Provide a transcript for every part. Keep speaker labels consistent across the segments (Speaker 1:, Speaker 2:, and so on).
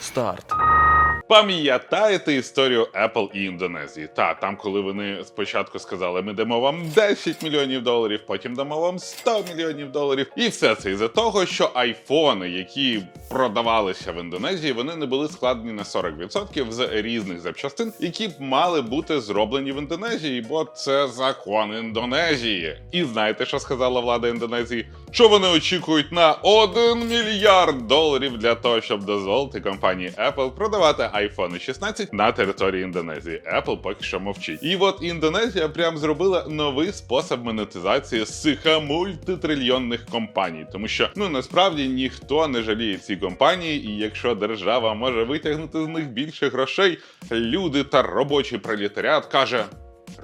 Speaker 1: Старт.
Speaker 2: Пам'ятаєте історію Apple і Індонезії? Та там, коли вони спочатку сказали, ми дамо вам 10 мільйонів доларів, потім дамо вам 100 мільйонів доларів. І все це із-за того, що айфони, які продавалися в Індонезії, вони не були складені на 40% з різних запчастин, які б мали бути зроблені в Індонезії, бо це закон Індонезії. І знаєте, що сказала влада Індонезії? Що вони очікують на 1 мільярд доларів для того, щоб дозволити компанії Apple продавати iPhone 16 на території Індонезії. Apple поки що мовчить. І от Індонезія прям зробила новий спосіб монетизації сиха мультитрильйонних компаній, тому що ну насправді ніхто не жаліє ці компанії, і якщо держава може витягнути з них більше грошей, люди та робочий пролетаріат каже.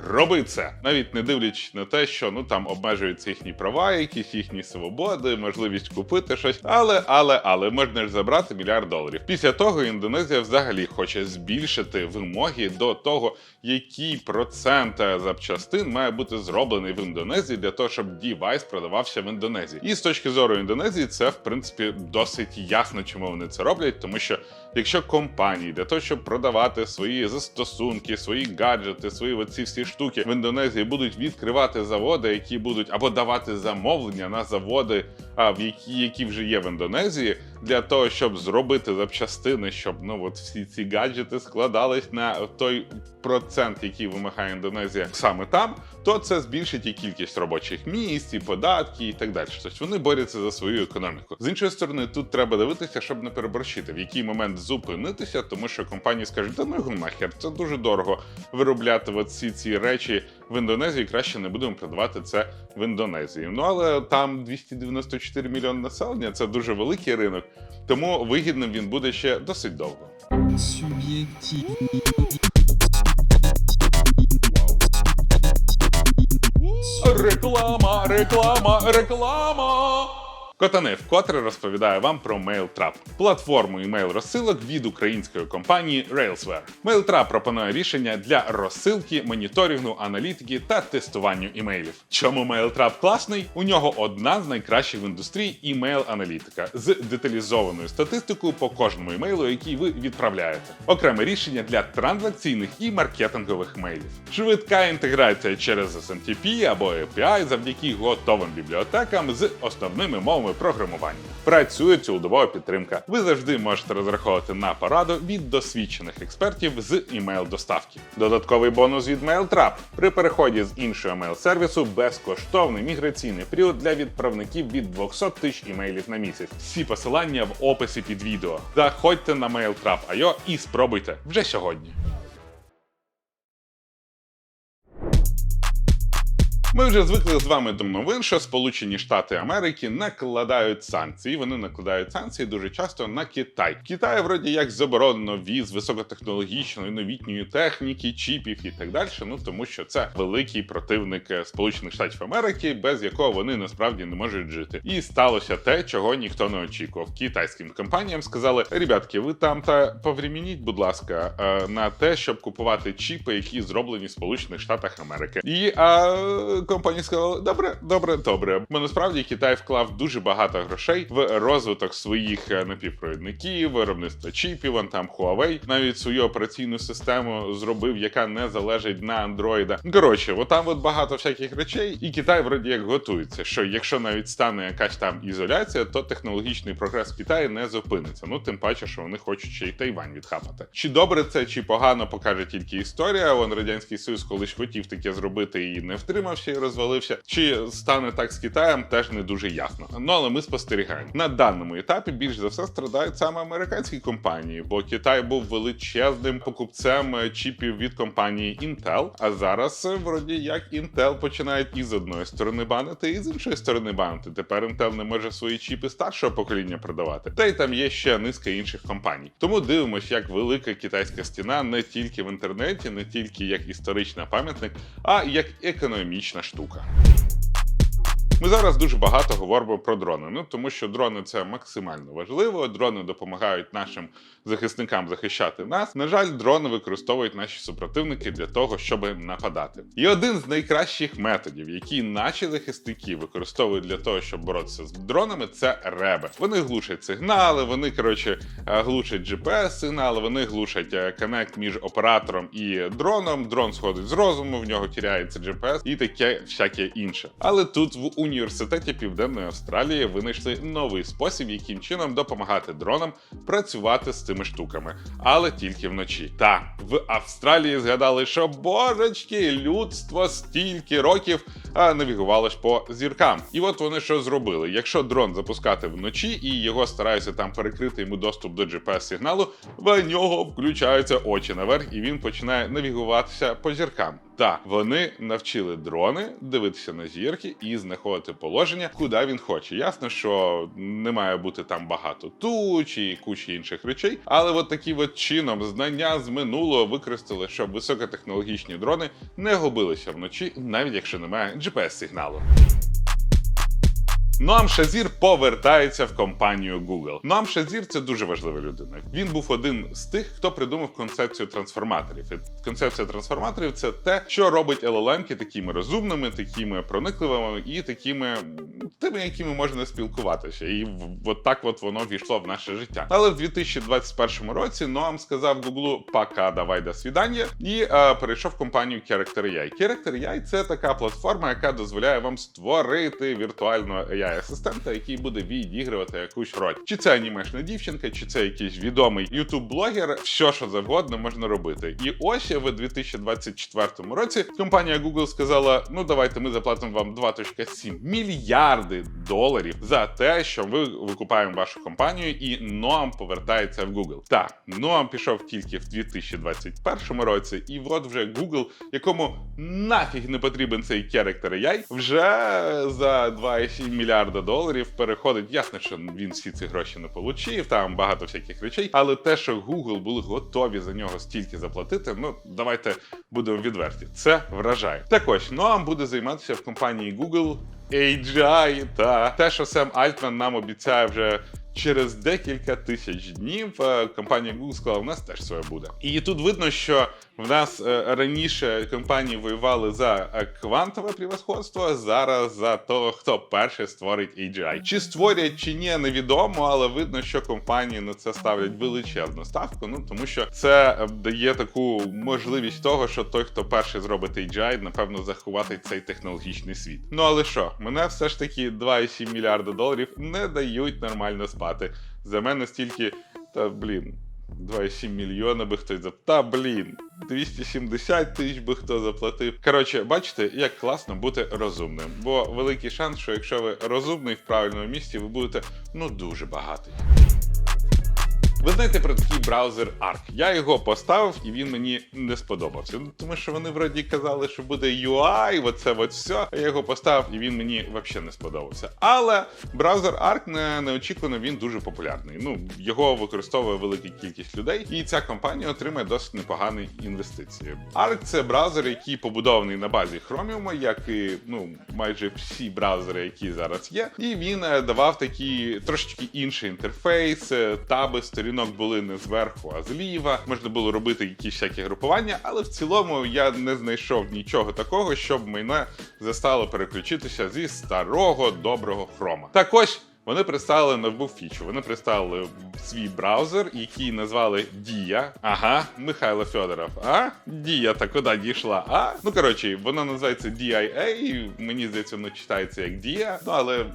Speaker 2: Роби це, навіть не дивлячись на те, що ну там обмежуються їхні права, якісь їхні свободи, можливість купити щось. Але, але, але можна ж забрати мільярд доларів. Після того Індонезія взагалі хоче збільшити вимоги до того, який процент запчастин має бути зроблений в Індонезії для того, щоб дівайс продавався в Індонезії. І з точки зору Індонезії, це в принципі досить ясно, чому вони це роблять, тому що якщо компанії для того, щоб продавати свої застосунки, свої гаджети, свої оці всі штуки в Індонезії будуть відкривати заводи, які будуть або давати замовлення на заводи, а в які, які вже є в Індонезії, для того, щоб зробити запчастини, щоб ну от всі ці гаджети складались на той процент, який вимагає Індонезія саме там, то це збільшить і кількість робочих місць, і податки, і так далі. Тобто вони борються за свою економіку. З іншої сторони, тут треба дивитися, щоб не переборщити, в який момент зупинитися, тому що компанії скажуть, та ну його нахер, це дуже дорого виробляти от всі ці речі в Індонезії. Краще не будемо продавати це в Індонезії. Ну але там 294 мільйони населення, це дуже великий ринок, тому вигідним він буде ще досить довго. Реклама, реклама, реклама. Котане вкотре розповідає вам про MailTrap – платформу імейл розсилок від української компанії Railsware. MailTrap пропонує рішення для розсилки, моніторингу, аналітики та тестуванню імейлів. Чому MailTrap класний? У нього одна з найкращих в індустрії імейл-аналітика з деталізованою статистикою по кожному імейлу, який ви відправляєте. Окреме рішення для транзакційних і маркетингових мейлів. Швидка інтеграція через SMTP або API завдяки готовим бібліотекам з основними мовами програмування. Працює цілодобова підтримка. Ви завжди можете розраховувати на пораду від досвідчених експертів з імейл-доставки. Додатковий бонус від MailTrap. При переході з іншого емейл-сервісу безкоштовний міграційний період для відправників від 200 тисяч імейлів на місяць. Всі посилання в описі під відео. Заходьте на MailTrap.io і спробуйте вже сьогодні. Ми вже звикли з вами до новин, що Сполучені Штати Америки накладають санкції. Вони накладають санкції дуже часто на Китай. В Китаї вроді як заборонено віз високотехнологічної новітньої техніки, чіпів і так далі. Ну тому що це великий противник е, Сполучених Штатів Америки, без якого вони насправді не можуть жити. І сталося те, чого ніхто не очікував. Китайським компаніям сказали: ребятки, ви там та повремініть, будь ласка, е, на те, щоб купувати чіпи, які зроблені в Сполучених Штатах Америки. І а, компанії сказали: добре, добре, добре. Бо насправді Китай вклав дуже багато грошей в розвиток своїх е, напівпровідників, виробництва чіпів, вон там Huawei, навіть свою операційну систему зробив, яка не залежить на андроїда. Коротше, от там от багато всяких речей, і Китай вроді як готується, що якщо навіть стане якась там ізоляція, то технологічний прогрес Китаю не зупиниться. Ну тим паче, що вони хочуть ще й Тайвань відхапати. Чи добре це, чи погано покаже тільки історія. Вон радянський союз колись хотів таке зробити і не втримався і розвалився. Чи стане так з Китаєм, теж не дуже ясно. Ну але ми спостерігаємо на даному етапі. Більш за все страдають саме американські компанії, бо Китай був величезним покупцем чіпів від компанії Intel. А зараз е, вроді як Intel починають і з одної сторони банити, і з іншої сторони банити. Тепер Intel не може свої чіпи старшого покоління продавати. Та й там є ще низка інших компаній. Тому дивимося, як велика китайська стіна не тільки в інтернеті, не тільки як історичний пам'ятник, а як економічна штука. Ми зараз дуже багато говоримо про дрони. Ну тому що дрони це максимально важливо. Дрони допомагають нашим захисникам захищати нас. На жаль, дрони використовують наші супротивники для того, щоб нападати. І один з найкращих методів, які наші захисники використовують для того, щоб боротися з дронами, це реби. Вони глушать сигнали, вони коротше е, глушать GPS-сигнали, вони глушать е, коннект між оператором і дроном. Дрон сходить з розуму, в нього тіряється GPS і таке всяке інше. Але тут в університеті Південної Австралії винайшли новий спосіб, яким чином допомагати дронам працювати з цими штуками, але тільки вночі. Та в Австралії згадали, що божечки, людство стільки років навігувало ж по зіркам. І от вони що зробили? Якщо дрон запускати вночі і його стараються там перекрити йому доступ до GPS-сигналу, в нього включаються очі наверх, і він починає навігуватися по зіркам. Так, вони навчили дрони дивитися на зірки і знаходити положення, куди він хоче. Ясно, що не має бути там багато туч і кучі інших речей, але от таким от чином знання з минулого використали, щоб високотехнологічні дрони не губилися вночі, навіть якщо немає GPS-сигналу. Ноам Шазір повертається в компанію Google. Ноам Шазір це дуже важлива людина. Він був один з тих, хто придумав концепцію трансформаторів. І концепція трансформаторів це те, що робить LLM-ки такими розумними, такими проникливими і такими тими, якими можна спілкуватися. І от так от воно війшло в наше життя. Але в 2021 році Ноам сказав Google пока, давай до свідання, і е, перейшов в компанію Character AI. Character AI – це така платформа, яка дозволяє вам створити віртуального AI-асистента, який буде відігрувати якусь роль. Чи це анімешна дівчинка, чи це якийсь відомий ютуб-блогер, все що завгодно можна робити. І ось в 2024 році компанія Google сказала: ну давайте ми заплатимо вам 2.7 мільярди доларів за те, що ми викупаємо вашу компанію, і Noam повертається в Google. Так, Noam пішов тільки в 2021 році, і от вже Google, якому нафіг не потрібен цей Character AI, вже за 2,7 мільярда доларів переходить. Ясно, що він всі ці гроші не получив, там багато всяких речей. Але те, що Google були готові за нього стільки заплатити, ну давайте будемо відверті. Це вражає. Так ось Noam буде займатися в компанії Google AGI та те, що Сем Альтман нам обіцяє вже. Через декілька тисяч днів е, компанія Google сказала, у нас теж своє буде. І тут видно, що в нас е, раніше компанії воювали за е, квантове превосходство, зараз за того, хто перший створить AGI. Чи створять, чи ні, невідомо, але видно, що компанії на це ставлять величезну ставку. Ну тому що це дає таку можливість того, що той, хто перший зробить AGI, напевно, заховатить цей технологічний світ. Ну але що, мене все ж таки 2,7 мільярда доларів не дають нормально спати. За мене стільки, та блін. 2,7 мільйона би хтось заплатив. Та блін, 270 тисяч би хто заплатив. Коротше, бачите, як класно бути розумним. Бо великий шанс, що якщо ви розумний в правильному місці, ви будете ну дуже багатий. Ви знаєте про такий браузер Arc. Я його поставив і він мені не сподобався. Ну тому що вони вроді казали, що буде UI, оце от все. Я його поставив і він мені взагалі не сподобався. Але браузер Arc не, неочікувано він дуже популярний. Ну його використовує велика кількість людей, і ця компанія отримає досить непогані інвестиції. Arc – це браузер, який побудований на базі Chromium, як і ну майже всі браузери, які зараз є. І він е, давав такий трошечки інший інтерфейс, е, таби сторінок були не зверху, а зліва. Можна було робити якісь всякі групування, але в цілому я не знайшов нічого такого, щоб мене застало переключитися зі старого доброго хрома. Так ось. Вони представили нову фічу. Вони представили свій браузер, який назвали Дія. Ага, Михайло Федоров. А? Дія та куди дійшла? А? Ну коротше, воно називається DIA, мені здається, воно читається як Дія. Ну але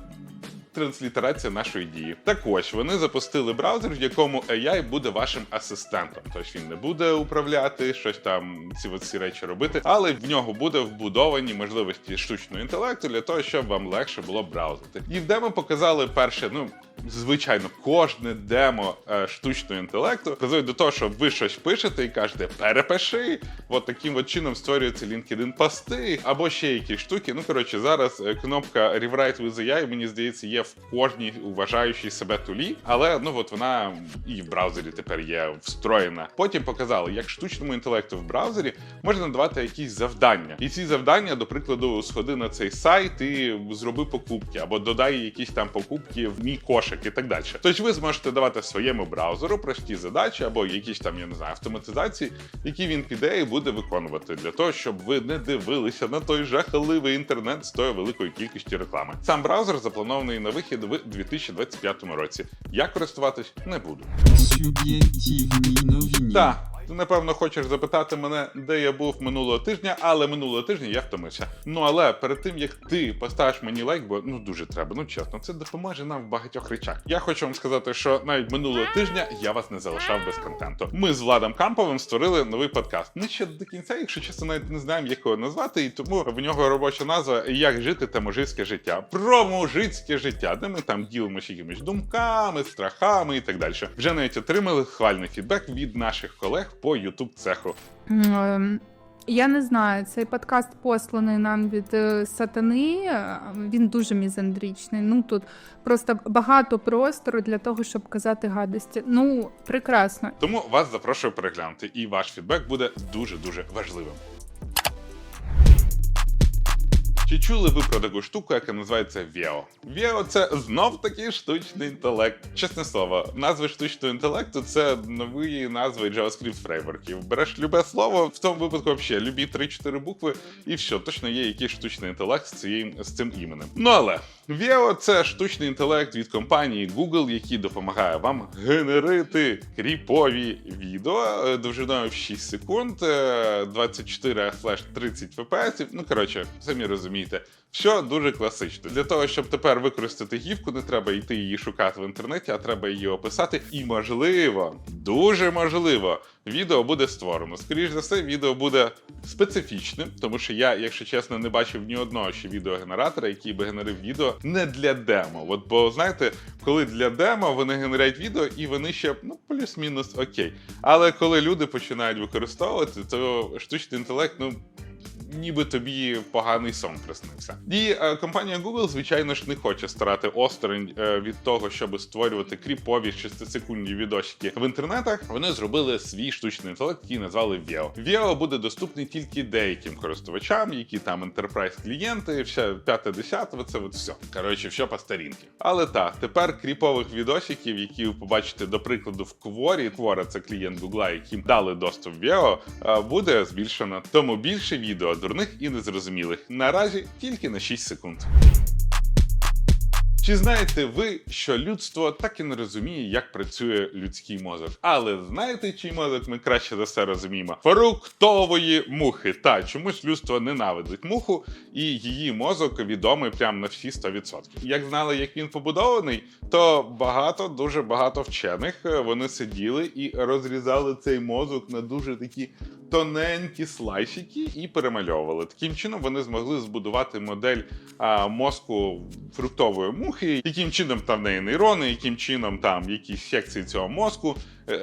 Speaker 2: транслітерація нашої дії. Так ось вони запустили браузер, в якому AI буде вашим асистентом. Тобто він не буде управляти щось там, ці ці речі робити, але в нього буде вбудовані можливості штучного інтелекту для того, щоб вам легше було браузити. І в демо показали перше, ну. Звичайно, кожне демо е, штучного інтелекту призводить до того, що ви щось пишете і кажете перепиши. От таким от чином створюються LinkedIn пости або ще якісь штуки. Ну коротше, зараз е, кнопка Rewrite with AI, мені здається, є в кожній уважаючій себе тулі, але ну от вона і в браузері тепер є встроєна. Потім показали, як штучному інтелекту в браузері можна давати якісь завдання. І ці завдання, до прикладу, сходи на цей сайт і зроби покупки, або додай якісь там покупки в мій кошик і так далі. Тож ви зможете давати своєму браузеру прості задачі або якісь там, я не знаю, автоматизації, які він піде і буде виконувати для того, щоб ви не дивилися на той жахливий інтернет з тою великою кількістю реклами. Сам браузер запланований на вихід в 2025 році. Я користуватись не буду.
Speaker 1: Суб'єктивні новини.
Speaker 2: Так, ти напевно хочеш запитати мене, де я був минулого тижня, але минулого тижня я втомився. Ну але перед тим як ти поставиш мені лайк, бо ну дуже треба, ну чесно, це допоможе нам в багатьох речах. Я хочу вам сказати, що навіть минулого тижня я вас не залишав без контенту. Ми з Владом Камповим створили новий подкаст. Ми ще до кінця, якщо чесно, навіть не знаємо, як його назвати, і тому в нього робоча назва Як жити те мужицьке життя. Про мужицьке життя, де ми там ділимося якимись думками, страхами і так далі. Вже навіть отримали хвальний фідбек від наших колег по youtube цеху.
Speaker 3: Ем, Я не знаю, цей подкаст посланий нам від е, сатани. е, Він дуже мізандричний. Ну тут просто багато простору для того, щоб казати гадості. Ну, прекрасно.
Speaker 2: Тому вас запрошую переглянути, і ваш фідбек буде дуже дуже важливим. Чи чули ви про таку штуку, яка називається VEO? VEO – це знов таки штучний інтелект. Чесне слово, назви штучного інтелекту це нові назви JavaScript фреймворків. Береш любе слово, в тому випадку взагалі любі 3-4 букви, і все, точно є якийсь штучний інтелект з цією з цим іменем. Ну але VEO – це штучний інтелект від компанії Google, який допомагає вам генерити кріпові відео е, довжиною в 6 секунд, е, 24 флеш 30 fps. Ну коротше, самі розумієте. Що дуже класично. Для того, щоб тепер використати гівку, не треба йти її шукати в інтернеті, а треба її описати. І можливо, дуже можливо, відео буде створено. Скоріше за все, відео буде специфічним, тому що я, якщо чесно, не бачив ні одного ще відеогенератора, який би генерив відео не для демо. От бо знаєте, коли для демо вони генерять відео, і вони ще ну плюс-мінус окей. Але коли люди починають використовувати, то штучний інтелект, ну ніби тобі поганий сон приснився. І е, компанія Google, звичайно ж, не хоче старати осторонь е, від того, щоб створювати кріпові 6-секундні відосики в інтернетах. Вони зробили свій штучний інтелект, який назвали VEO. VEO буде доступний тільки деяким користувачам, які там enterprise клієнти, все п'яте десяте, це от все. Коротше, все по старінки. Але так, тепер кріпових відосиків, які ви побачите, до прикладу, в Кворі. Quora – це клієнт Google, яким дали доступ VEO, е, буде збільшено. Тому більше відео дурних і незрозумілих. Наразі тільки на 6 секунд. Чи знаєте ви, що людство так і не розуміє, як працює людський мозок? Але знаєте, чий мозок ми краще за все розуміємо? Фруктової мухи. Та чомусь людство ненавидить муху, і її мозок відомий прямо на всі 100%. Як знали, як він побудований, то багато, дуже багато вчених е, вони сиділи і розрізали цей мозок на дуже такі тоненькі слайсики і перемальовували. Таким чином вони змогли збудувати модель а, мозку фруктової мухи, яким чином там неї нейрони, яким чином там якісь секції цього мозку,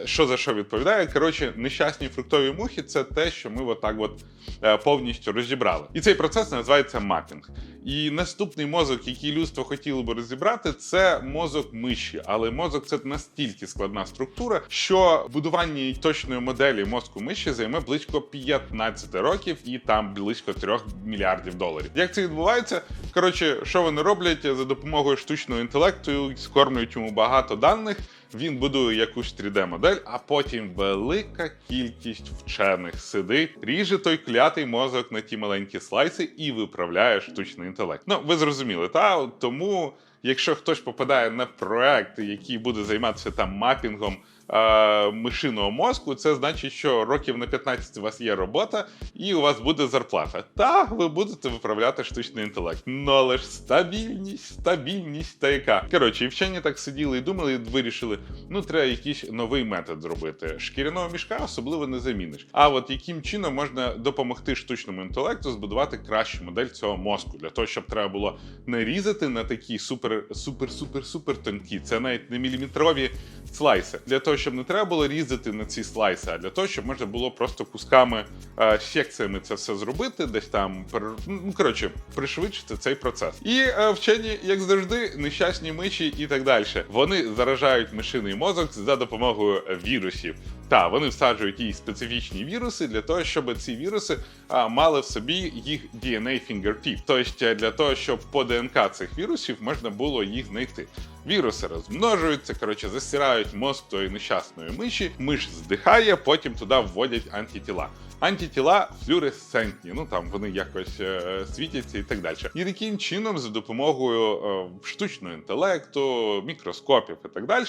Speaker 2: що за що відповідає. Коротше, нещасні фруктові мухи це те, що ми отак от е, повністю розібрали. І цей процес називається мапінг. І наступний мозок, який людство хотіло би розібрати, це мозок миші. Але мозок це настільки складна структура, що будування точної моделі мозку миші займе близько 15 років і там близько 3 мільярдів доларів. Як це відбувається? Коротше, що вони роблять за допомогою штучного інтелекту, скормлюють йому багато даних. Він будує якусь 3D-модель, а потім велика кількість вчених сидить, ріже той клятий мозок на ті маленькі слайси і виправляє штучний інтелект. Ну, ви зрозуміли, та тому, якщо хтось попадає на проект, який буде займатися там мапінгом. Е, Мишиного мозку, це значить, що років на 15 у вас є робота, і у вас буде зарплата. Так, ви будете виправляти штучний інтелект. Ну але ж стабільність, стабільність та яка. Коротше, і вчені так сиділи і думали, і вирішили, ну треба якийсь новий метод зробити. Шкіряного мішка особливо не заміниш. А от яким чином можна допомогти штучному інтелекту збудувати кращу модель цього мозку, для того, щоб треба було не різати на такі супер, супер, супер, супер тонкі, це навіть не міліметрові слайси, для того, щоб не треба було різати на ці слайси, а для того, щоб можна було просто кусками секціями це все зробити, десь там пер- ну коротше, пришвидшити цей процес. І е, вчені, як завжди, нещасні миші і так далі. Вони заражають мишиний мозок за допомогою вірусів. Та вони всаджують їй специфічні віруси для того, щоб ці віруси а, мали в собі їх DNA fingertip. Тобто для того, щоб по ДНК цих вірусів можна було їх знайти. Віруси розмножуються, коротше, засирають мозк тої нещасної миші. Миш здихає, потім туди вводять антитіла. Антитіла флюоресцентні, ну там вони якось е, світяться і так далі. І таким чином, за допомогою е, штучного інтелекту, мікроскопів і так далі,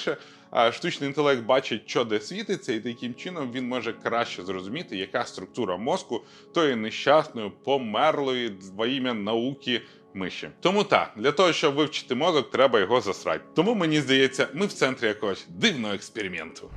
Speaker 2: штучний інтелект бачить, що де світиться, і таким чином він може краще зрозуміти, яка структура мозку тої нещасної, померлої во ім'я науки. Миші. Тому так, для того, щоб вивчити мозок, треба його засрати. Тому мені здається, ми в центрі якогось дивного експерименту.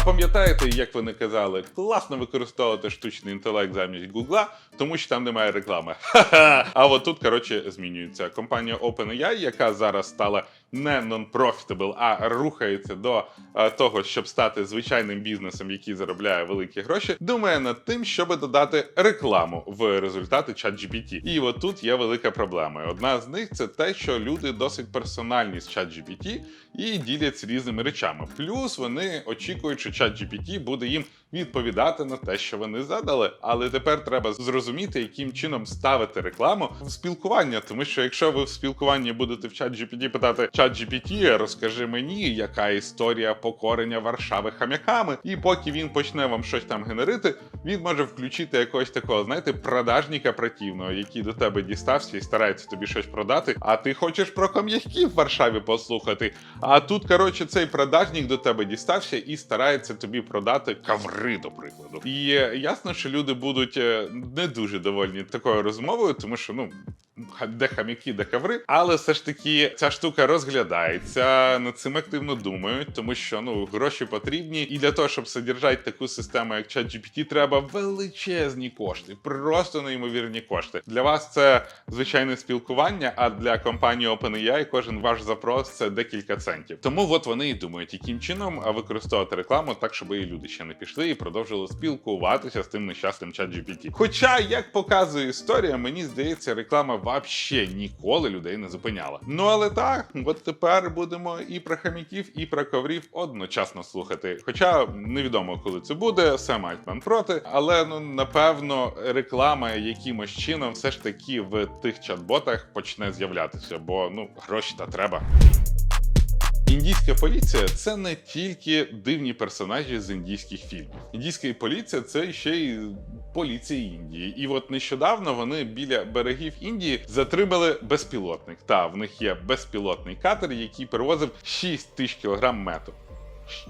Speaker 2: А пам'ятаєте, як вони казали, класно використовувати штучний інтелект замість Гугла, тому що там немає реклами. Ха-ха! А от тут, коротше, змінюється. Компанія OpenAI, яка зараз стала не non-profitable, а рухається до е, того, щоб стати звичайним бізнесом, який заробляє великі гроші, думає над тим, щоб додати рекламу в результати ChatGPT. І от тут є велика проблема. Одна з них це те, що люди досить персональні з ChatGPT і діляться різними речами. Плюс вони очікують, що ChatGPT буде їм відповідати на те, що вони задали. Але тепер треба зрозуміти, яким чином ставити рекламу в спілкування. Тому що якщо ви в спілкуванні будете в ChatGPT питати ChatGPT, розкажи мені, яка історія покорення Варшави хам'яками, і поки він почне вам щось там генерити, він може включити якогось такого, знаєте, продажника противного, який до тебе дістався і старається тобі щось продати. А ти хочеш про кам'яків в Варшаві послухати. А тут, коротше, цей продажник до тебе дістався і старається тобі продати каври, до прикладу. І ясно, що люди будуть е, не дуже довольні такою розмовою, тому що ну. Де хам'яки, де каври, але все ж таки ця штука розглядається, над цим активно думають, тому що ну гроші потрібні, і для того, щоб содержати таку систему, як ChatGPT, треба величезні кошти, просто неймовірні кошти. Для вас це звичайне спілкування, а для компанії OpenAI кожен ваш запрос це декілька центів. Тому от вони і думають, яким чином використовувати рекламу так, щоб і люди ще не пішли і продовжили спілкуватися з тим нещасним ChatGPT. Хоча, як показує історія, мені здається, реклама вообще ніколи людей не зупиняла. Ну але так, от тепер будемо і про хаміків, і про коврів одночасно слухати. Хоча невідомо, коли це буде, все мають нам проти, але ну напевно реклама якимось чином все ж таки в тих чат-ботах почне з'являтися, бо ну гроші та треба. Індійська поліція це не тільки дивні персонажі з індійських фільмів. Індійська поліція це ще й поліція Індії. І от нещодавно вони біля берегів Індії затримали безпілотник. Та в них є безпілотний катер, який перевозив 6 тисяч кілограм мету.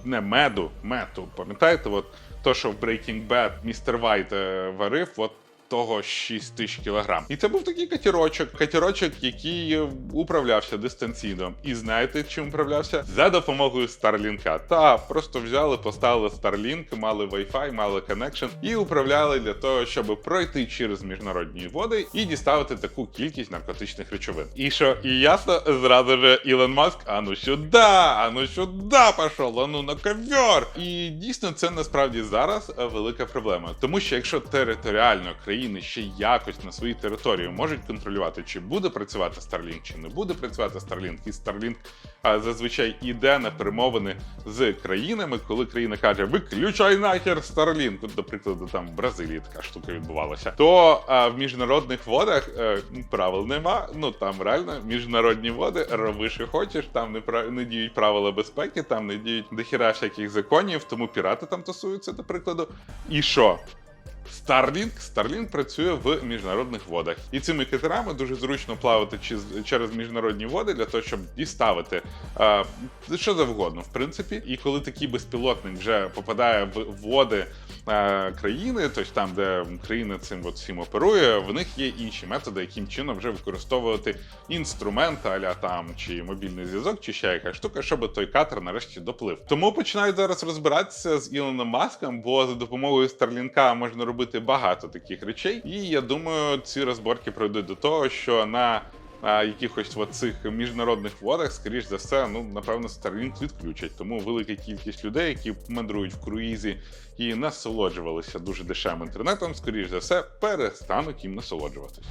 Speaker 2: Не меду, мету. Пам'ятаєте, от то, що в Breaking Bad містер Вайт е, варив, от того 6 тисяч кілограм. І це був такий катерочок, катерочок, який управлявся дистанційно. І знаєте, чим управлявся? За допомогою Старлінка. Та просто взяли, поставили Starlink, мали Wi-Fi, мали connection і управляли для того, щоб пройти через міжнародні води і діставити таку кількість наркотичних речовин. І що, і ясно, зразу же Ілон Маск, а ну сюди, а ну сюди пішов, а ну на ковер. І дійсно це насправді зараз велика проблема. Тому що якщо територіально країни ще якось на своїй території можуть контролювати, чи буде працювати Starlink, чи не буде працювати Starlink, і Starlink а, зазвичай іде на перемовини з країнами, коли країна каже: виключай нахер Starlink, От, до прикладу, там в Бразилії така штука відбувалася, то а, в міжнародних водах е, правил нема. Ну там реально міжнародні води, роби, що хочеш, там не пра- не діють правила безпеки, там не діють дохіра всяких законів, тому пірати там тусуються, до прикладу. І що? Starlink, Starlink працює в міжнародних водах, і цими катерами дуже зручно плавати через міжнародні води для того, щоб діставити е, що завгодно, в принципі. І коли такий безпілотник вже попадає в води е, країни, тобто там, де країна цим от всім оперує, в них є інші методи, яким чином вже використовувати інструменти, аля там чи мобільний зв'язок, чи ще якась штука, щоб той катер нарешті доплив. Тому починають зараз розбиратися з Ілоном Маском, бо за допомогою Старлінка можна робити багато таких речей. І я думаю, ці розборки пройдуть до того, що на а, якихось от цих міжнародних водах, скоріш за все, ну напевно, Starlink відключать. Тому велика кількість людей, які мандрують в круїзі і насолоджувалися дуже дешевим інтернетом, скоріш за все, перестануть їм насолоджуватись.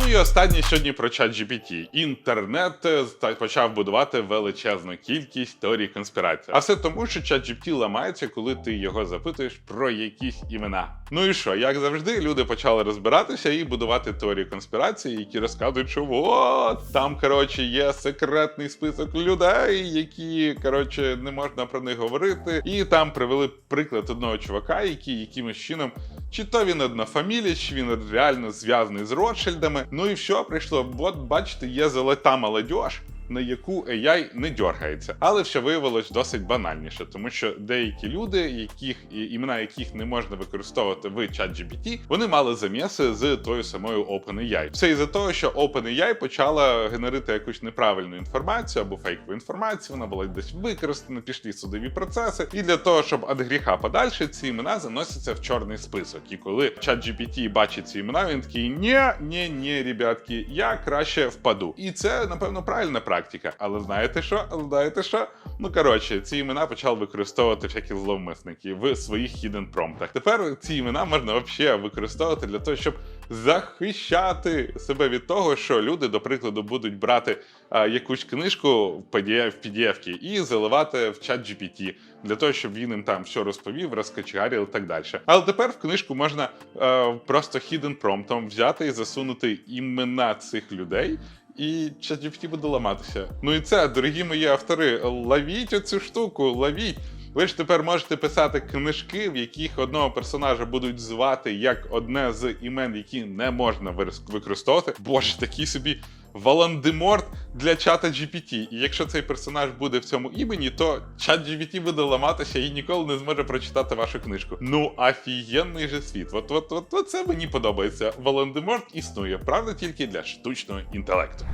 Speaker 2: Ну і останнє сьогодні про ChatGPT. Інтернет е, почав будувати величезну кількість теорій конспірації. А все тому, що ChatGPT ламається, коли ти його запитуєш про якісь імена. Ну і що, як завжди, люди почали розбиратися і будувати теорії конспірації, які розказують, що от там коротше є секретний список людей, які коротше не можна про них говорити. І там привели приклад одного чувака, який якимось чином чи то він однофамілій, чи він реально зв'язаний з Ротшильдами. Ну і все, прийшло. От бачите, є золота молодіж, на яку AI не дергається. Але все виявилось досить банальніше, тому що деякі люди, яких імена яких не можна використовувати в ChatGPT, вони мали заміси з тою самою OpenAI. Все із-за того, що OpenAI почала генерити якусь неправильну інформацію або фейкову інформацію, вона була десь використана, пішли судові процеси. І для того, щоб від гріха подальше, ці імена заносяться в чорний список. І коли ChatGPT бачить ці імена, він такий: ні, ні, ні, ребятки, я краще впаду. І це, напевно, правильна практика. Але знаєте що? Знаєте що? Ну коротше, ці імена почали використовувати всякі зловмисники в своїх hidden промптах. Тепер ці імена можна взагалі використовувати для того, щоб захищати себе від того, що люди, до прикладу, будуть брати а, якусь книжку в PDF, в PDF і заливати в чат GPT, для того, щоб він їм там все розповів, розкачарив і так далі. Але тепер в книжку можна е, просто hidden промптом взяти і засунути імена цих людей. І ChatGPT буде ламатися. Ну і це, дорогі мої автори, ловіть оцю штуку, ловіть. Ви ж тепер можете писати книжки, в яких одного персонажа будуть звати як одне з імен, які не можна використовувати. Боже, такий собі Волан-де-Морт для чата GPT. І якщо цей персонаж буде в цьому імені, то чат GPT буде ламатися і ніколи не зможе прочитати вашу книжку. Ну, офігенний же світ. От, от, от, от це мені подобається. Волан-де-Морт існує, правда, тільки для штучного інтелекту.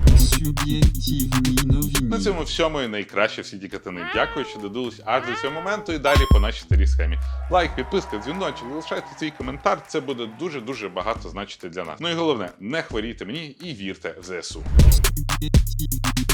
Speaker 2: На цьому всьому і найкраще всі ті катани. Дякую, що додивились аж до цього моменту і далі по нашій старій схемі. Лайк, підписка, дзвіночок, залишайте свій коментар. Це буде дуже дуже багато значити для нас. Ну і головне, не хворійте мені і вірте в ЗСУ.
Speaker 1: Thank you.